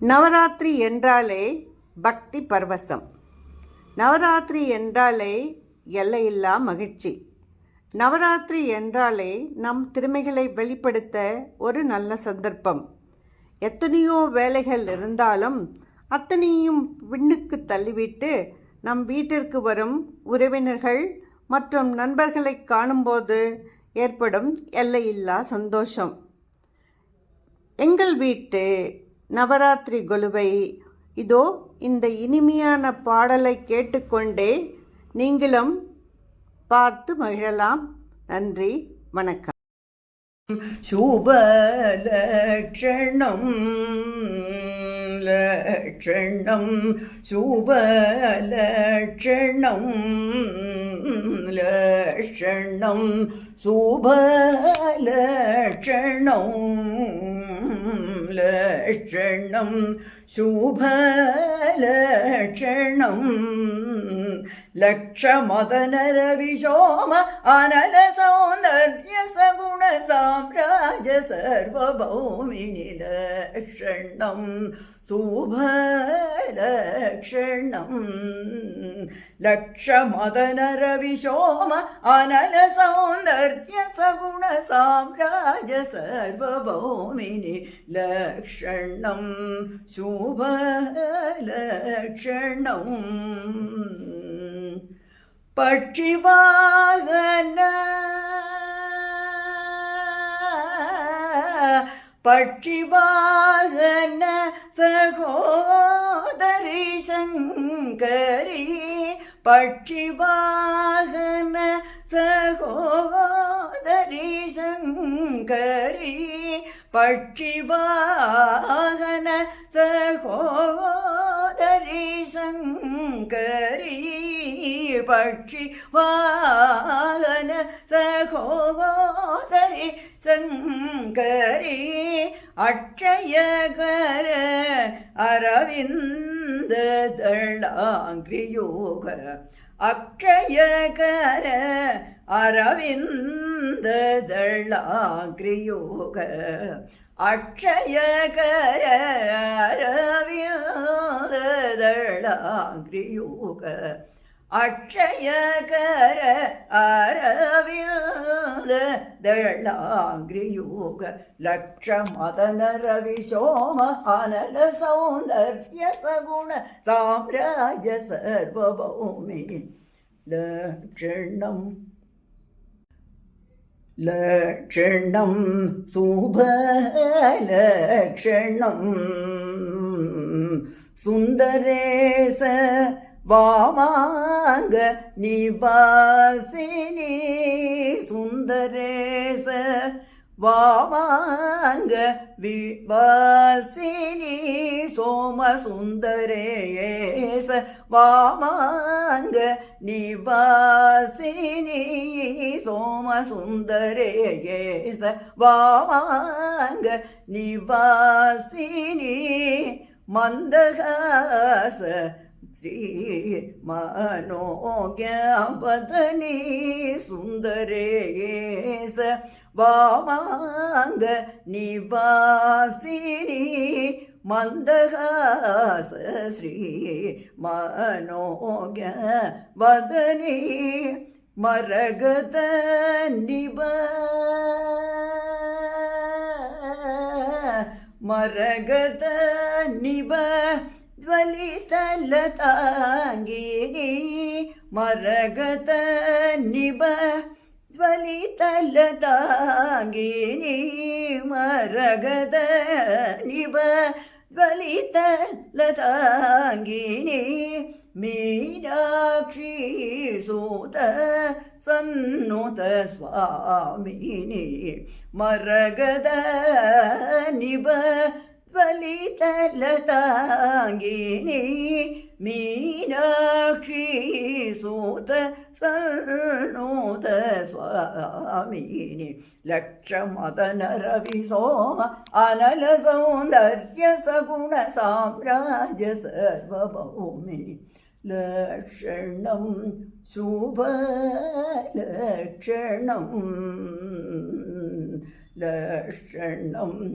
நவராத்திரி என்றாலே பக்தி பர்வசம். நவராத்திரி என்றாலே எல்லையில்லா மகிழ்ச்சி. நவராத்திரி என்றாலே நம் திறமைகளை வெளிப்படுத்த ஒரு நல்ல சந்தர்ப்பம். எத்தனையோ வேலைகள் இருந்தாலும் அத்தனையும் பின்னுக்கு தள்ளிவிட்டு நம் வீட்டிற்கு வரும் உறவினர்கள் மற்றும் நண்பர்களை காணும்போது ஏற்படும் எல்லையில்லா சந்தோஷம். எங்கள் வீட்டு நவராத்திரி கொலுவை இதோ இந்த இனிமையான பாடலை கேட்டுக்கொண்டே நீங்களும் பார்த்து மகிழலாம் நன்றி வணக்கம் ശുഭലക്ഷണം ലക്ഷണം ശുഭലക്ഷണം ലക്ഷണം ശുഭലക്ഷണം ലക്ഷണം ശുഭലക്ഷണം. ലക്ഷമതനരവിശോമ അനല സൗന്ദര്യ സഗുണ സാമ്രാജ്യ സർവഭൗമിനി ലക്ഷണം. ശുഭലക്ഷണം ലക്ഷമദനരവിശോമ അനല സൗന്ദര്യ സഗുണ സാമ്രാജ സർവഭൗമിനി ലക്ഷണം. ശുഭലക്ഷണം. പക്ഷിവാഹന பட்சிவாகன சகோதரி சங்கரி பட்சிவாகன சகோதரி சங்கரி பட்சிவாகன சகோதரி சங்கரி பட்சி வாகன சகோதரி சங்கரி சங்கரி அட்சயகர அரவிந்த தளாங்கிரியோக அக்ஷயகர அரவிந்த தளாங்கிரியோக அக்ஷயகர அரவிந்த தளாங்கிரியோக அக்ஷயகர அரவிந்த தழலாங்கிரியூக லட்ச மதன ரவி சோம அனல சௌந்தர்ய சகுண சாம்ராஜ சர்வபௌமி லட்சணம் லட்சணம் சூபலட்சணம் சுந்தரேச வாமாங்க நிவாசினி சுந்தரேச. வாமாங்க விவாசினி சோமசுந்தரேச. வாமாங்க நிவாசினி சோமசுந்தரேச. வாமாங்க நிவாசினி மந்தகாச. శ్రీ మనోజ్ఞాపతని సుందరేశ వామాంగ నివాసిని மந்தகாச ஸ்ரீ மனோக வதனி மரகத நிப மரகத நிப ज्वलितलताङ्गी मरगत निब ज्वलितलताङ्गिनी मरगद निब ज्वलितलताङ्गिनी मीनाक्षी सूत सन्नुत स्वामिनी मरगद निब வலிதலதாங்கினி மீனாட்சி சூத சரணோத சுவாமினி லட்சமதனரவி சோம அனல சௌந்தர்ய சகுண சாம்ராஜ சர்வபௌமினி லட்சணம் சுபலட்சணம் லட்சணம்